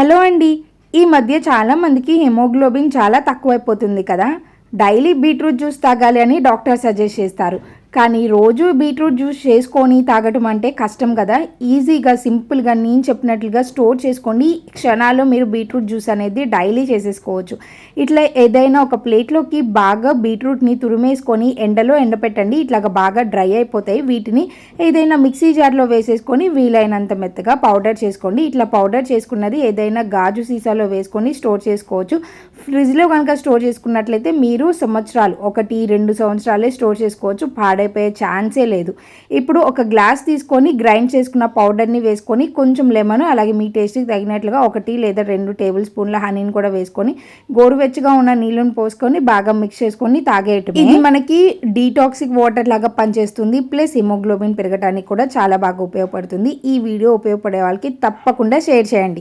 Hello అండి. ఈ మధ్య చాలా మందికి హెమోగ్లోబిన్ చాలా తక్కువైపోతుంది కదా. డైలీ బీట్రూట్ జ్యూస్ తాగాలి అని డాక్టర్ సజెస్ట్ చేస్తారు. కానీ రోజు బీట్రూట్ జ్యూస్ చేసుకొని తాగటం అంటే కష్టం కదా. ఈజీగా సింపుల్గా నేను చెప్పినట్లుగా స్టోర్ చేసుకోండి. క్షణాల్లో మీరు బీట్రూట్ జ్యూస్ అనేది డైలీ చేసేసుకోవచ్చు. ఇట్లా ఏదైనా ఒక ప్లేట్లోకి బాగా బీట్రూట్ని తురిమేసుకొని ఎండలో ఎండపెట్టండి. ఇట్లాగా బాగా డ్రై అయిపోతాయి. వీటిని ఏదైనా మిక్సీ జార్లో వేసేసుకొని వీలైనంత మెత్తగా పౌడర్ చేసుకోండి. ఇట్లా పౌడర్ చేసుకున్నది ఏదైనా గాజు సీసాలో వేసుకొని స్టోర్ చేసుకోవచ్చు. ఫ్రిడ్జ్లో కనుక స్టోర్ చేసుకున్నట్లయితే మీరు సంవత్సరాలు ఒకటి రెండు సంవత్సరాలే స్టోర్ చేసుకోవచ్చు. పాడైపోయే ఛాన్సే లేదు. ఇప్పుడు ఒక గ్లాస్ తీసుకొని గ్రైండ్ చేసుకున్న పౌడర్ని వేసుకొని కొంచెం లెమన్ అలాగే మీ టేస్ట్కి తగినట్లుగా ఒకటి లేదా రెండు టేబుల్ స్పూన్ల హనీని కూడా వేసుకొని గోరువెచ్చగా ఉన్న నీళ్ళని పోసుకొని బాగా మిక్స్ చేసుకొని తాగేయటం ఇది మనకి డీటాక్సిక్ వాటర్ లాగా పనిచేస్తుంది ప్లస్ హిమోగ్లోబిన్ పెరగడానికి కూడా చాలా బాగా ఉపయోగపడుతుంది. ఈ వీడియో ఉపయోగపడే వాళ్ళకి తప్పకుండా షేర్ చేయండి.